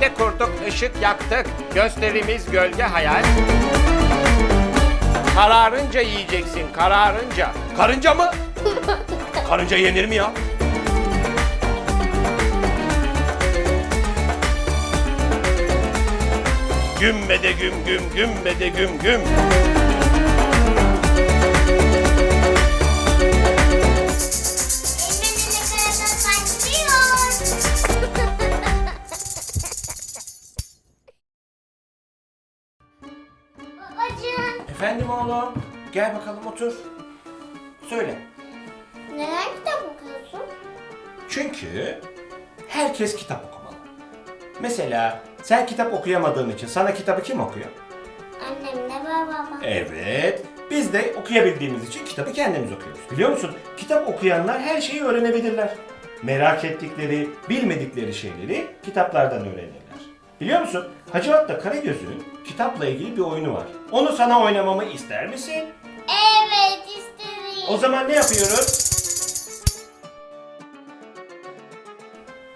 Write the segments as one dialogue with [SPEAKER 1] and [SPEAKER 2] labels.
[SPEAKER 1] Perde kurduk, ışık yaktık. Gösterimiz gölge hayal. Kararınca yiyeceksin, kararınca. Karınca mı? Karınca yenir mi ya? Gümme de güm güm, gümme de güm güm. Efendim oğlum, gel bakalım otur. Söyle.
[SPEAKER 2] neden kitap okuyorsun?
[SPEAKER 1] Çünkü herkes kitap okumalı. Mesela sen kitap okuyamadığın için sana kitabı kim okuyor?
[SPEAKER 2] Annemle ve babam.
[SPEAKER 1] Evet. Biz de okuyabildiğimiz için kitabı kendimiz okuyoruz. Biliyor musun? Kitap okuyanlar her şeyi öğrenebilirler. Merak ettikleri, bilmedikleri şeyleri kitaplardan öğrenirler. Biliyor musun? Hacivat'ta Karagöz'ün kitapla ilgili bir oyunu var. Onu sana oynamamı ister misin?
[SPEAKER 2] Evet istedim.
[SPEAKER 1] O zaman ne yapıyoruz?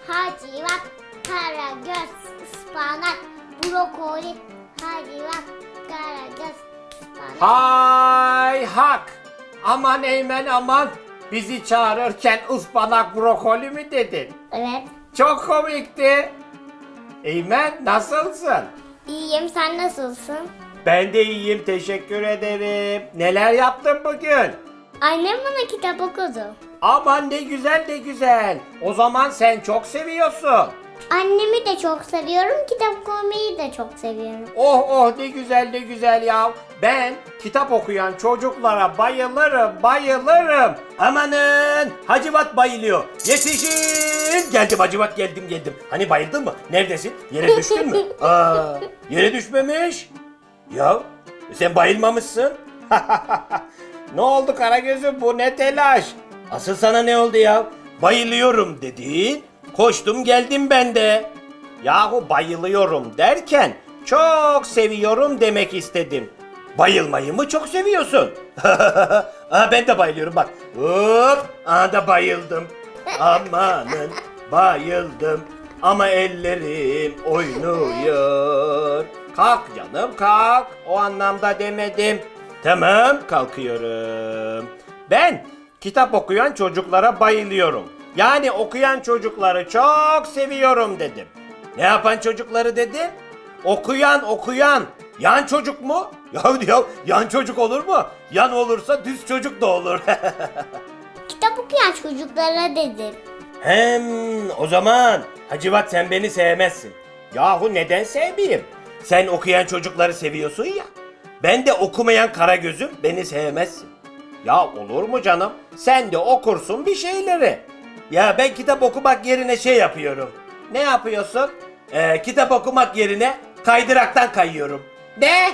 [SPEAKER 2] Hacivat, karagöz, ıspanak, brokoli, hacivat, karagöz, ıspanak.
[SPEAKER 1] Hay hak! Aman Eymen aman! Bizi çağırırken ıspanak brokoli mi dedin?
[SPEAKER 2] Evet.
[SPEAKER 1] Çok komikti. Eymen nasılsın?
[SPEAKER 2] İyiyim, sen nasılsın?
[SPEAKER 1] Ben de iyiyim teşekkür ederim. Neler yaptın bugün?
[SPEAKER 2] Annem bana kitap okudu.
[SPEAKER 1] Aman ne güzel ne güzel. O zaman sen çok seviyorsun.
[SPEAKER 2] Annemi de çok seviyorum, kitap okumayı da çok seviyorum.
[SPEAKER 1] Oh oh ne güzel ne güzel ya. Ben kitap okuyan çocuklara bayılırım bayılırım. Amanın Hacivat bayılıyor. Yetişin. Geldim Hacivat geldim geldim. Hani bayıldın mı? Neredesin? Yere düştün mü? Aa, yere düşmemiş. Ya sen bayılmamışsın. ne oldu Karagöz'üm bu ne telaş? Asıl sana ne oldu ya? Bayılıyorum dedin. Koştum geldim ben de. Yahu bayılıyorum derken çok seviyorum demek istedim. Bayılmayı mı çok seviyorsun? Aa, ben de bayılıyorum bak. Hop, aa da bayıldım. Amanın bayıldım. Ama ellerim oynuyor. Kalk canım kalk. O anlamda demedim. Tamam kalkıyorum. Ben kitap okuyan çocuklara bayılıyorum. Yani okuyan çocukları çok seviyorum dedim. Ne yapan çocukları dedim? Okuyan okuyan. Yan çocuk mu? Ya, ya yan çocuk olur mu? Yan olursa düz çocuk da olur.
[SPEAKER 2] Kitap okuyan çocuklara dedim.
[SPEAKER 1] Hem o zaman Hacivat sen beni sevmezsin. Yahu neden sevmeyeyim? Sen okuyan çocukları seviyorsun ya. Ben de okumayan kara gözüm beni sevmezsin. Ya olur mu canım? Sen de okursun bir şeyleri. Ya ben kitap okumak yerine şey yapıyorum. Ne yapıyorsun? Ee, kitap okumak yerine kaydıraktan kayıyorum. Ne?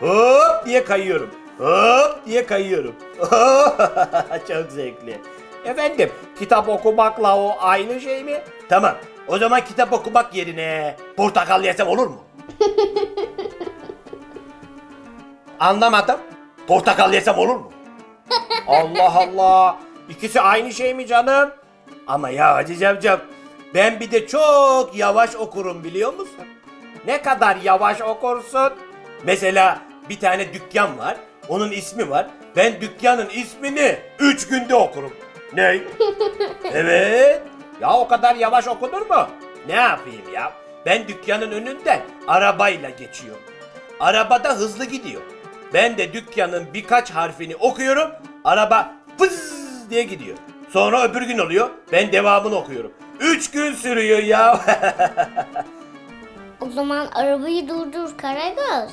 [SPEAKER 1] Hop diye kayıyorum. Hop diye kayıyorum. Çok zevkli. Efendim, kitap okumakla o aynı şey mi? Tamam. O zaman kitap okumak yerine portakal yesem olur mu? Anlamadım. Portakal yesem olur mu? Allah Allah. İkisi aynı şey mi canım? Ama ya Hacı Cemcem, ben bir de çok yavaş okurum biliyor musun? Ne kadar yavaş okursun? Mesela bir tane dükkan var. Onun ismi var. Ben dükkanın ismini 3 günde okurum. Ne? evet. Ya o kadar yavaş okunur mu? Ne yapayım ya? Ben dükkanın önünden arabayla geçiyorum. Arabada hızlı gidiyor. Ben de dükkanın birkaç harfini okuyorum. Araba fız diye gidiyor. Sonra öbür gün oluyor. Ben devamını okuyorum. 3 gün sürüyor ya.
[SPEAKER 2] O zaman arabayı durdur Karagöz.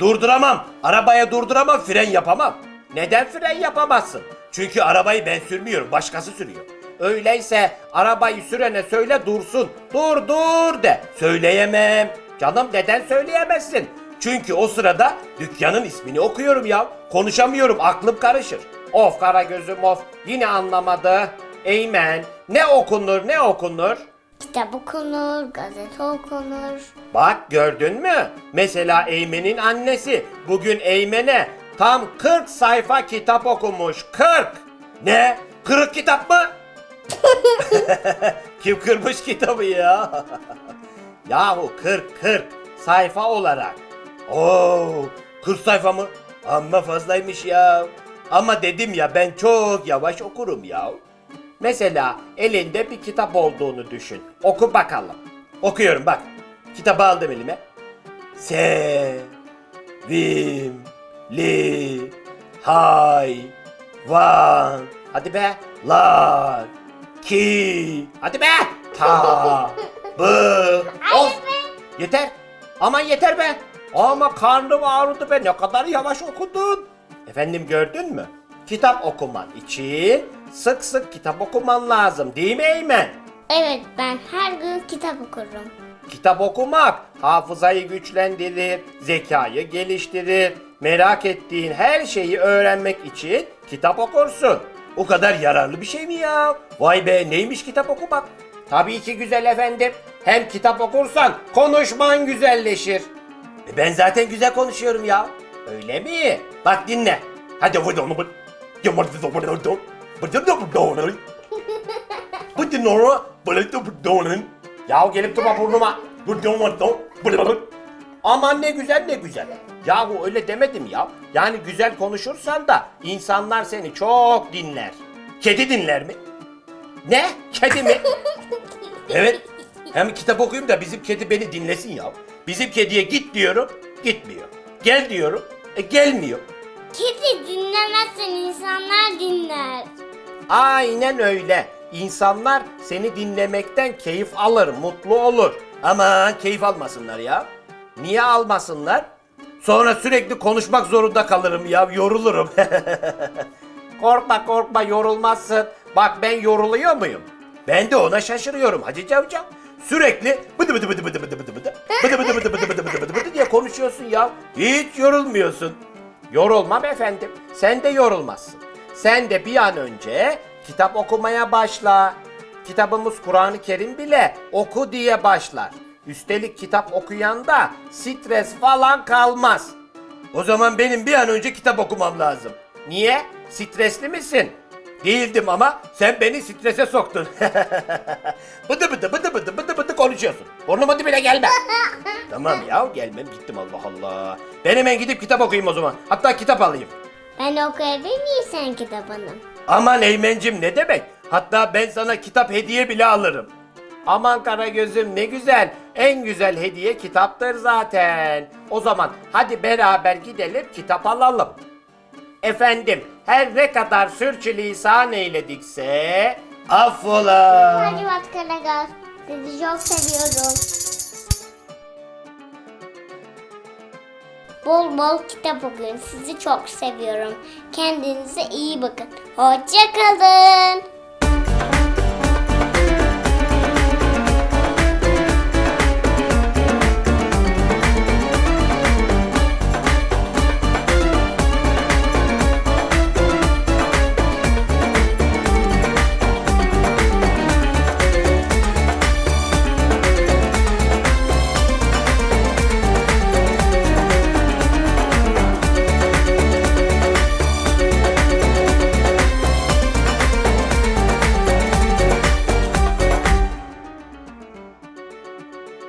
[SPEAKER 1] Durduramam. Arabaya durduramam, fren yapamam. Neden fren yapamazsın? Çünkü arabayı ben sürmüyorum, başkası sürüyor. Öyleyse arabayı sürene söyle dursun. Dur dur de. Söyleyemem. Canım neden söyleyemezsin? Çünkü o sırada dükkanın ismini okuyorum ya. Konuşamıyorum, aklım karışır. Of kara gözüm of. Yine anlamadı. Eymen. Ne okunur ne okunur?
[SPEAKER 2] Kitap okunur, gazete okunur.
[SPEAKER 1] Bak gördün mü? Mesela Eymen'in annesi bugün Eymen'e tam 40 sayfa kitap okumuş. 40! Ne? Kırık kitap mı? Kim kırmış kitabı ya? Yahu 40 40 sayfa olarak. Oo 40 sayfa mı? Amma fazlaymış ya. Ama dedim ya ben çok yavaş okurum ya. Mesela elinde bir kitap olduğunu düşün. Oku bakalım. Okuyorum bak. Kitabı aldım elime. Se vim li hay van hadi be lar ki hadi be ta bı of yeter aman yeter be ama karnım ağrıdı be ne kadar yavaş okudun efendim gördün mü kitap okuman için sık sık kitap okuman lazım değil mi Eymen?
[SPEAKER 2] Evet ben her gün kitap okurum.
[SPEAKER 1] Kitap okumak hafızayı güçlendirir, zekayı geliştirir. Merak ettiğin her şeyi öğrenmek için kitap okursun. O kadar yararlı bir şey mi ya? Vay be neymiş kitap okumak? Tabii ki güzel efendim. Hem kitap okursan konuşman güzelleşir. E ben zaten güzel konuşuyorum ya. Öyle mi? Bak dinle. Hadi vur onu. Bu dinle. Ya gelip durma burnuma. Aman ne güzel ne güzel. Yahu öyle demedim ya. Yani güzel konuşursan da insanlar seni çok dinler. Kedi dinler mi? Ne? Kedi mi? evet. Hem kitap okuyayım da bizim kedi beni dinlesin ya. Bizim kediye git diyorum, gitmiyor. Gel diyorum, e gelmiyor.
[SPEAKER 2] Kedi dinlemezsen insanlar dinler.
[SPEAKER 1] Aynen öyle. İnsanlar seni dinlemekten keyif alır, mutlu olur. Aman keyif almasınlar ya. Niye almasınlar? Sonra sürekli konuşmak zorunda kalırım ya, yorulurum. korkma korkma yorulmazsın. Bak ben yoruluyor muyum? Ben de ona şaşırıyorum Hacı Cavcav. Sürekli bıdı bıdı bıdı bıdı bıdı bıdı bıdı bıdı bıdı bıdı bıdı bıdı bıdı bıdı bıdı diye konuşuyorsun ya. Hiç yorulmuyorsun. Yorulmam efendim. Sen de yorulmazsın. Sen de bir an önce kitap okumaya başla. Kitabımız Kur'an-ı Kerim bile oku diye başlar. Üstelik kitap okuyan da stres falan kalmaz. O zaman benim bir an önce kitap okumam lazım. Niye? Stresli misin? Değildim ama sen beni strese soktun. bıdı bıdı bıdı bıdı bıdı konuşuyorsun. Burnuma dibine gelme. tamam ya gelmem gittim Allah Allah. Ben hemen gidip kitap okuyayım o zaman. Hatta kitap alayım.
[SPEAKER 2] Ben okuyabilir miyim sen kitabını?
[SPEAKER 1] Aman Eymencim ne demek? Hatta ben sana kitap hediye bile alırım. Aman Karagöz'üm ne güzel. En güzel hediye kitaptır zaten. O zaman hadi beraber gidelim kitap alalım. Efendim her ne kadar sürçülisan eyledikse affola.
[SPEAKER 2] Hadi Karagöz. Sizi çok seviyorum. Bol bol kitap okuyun. Sizi çok seviyorum. Kendinize iyi bakın. Hoşça kalın.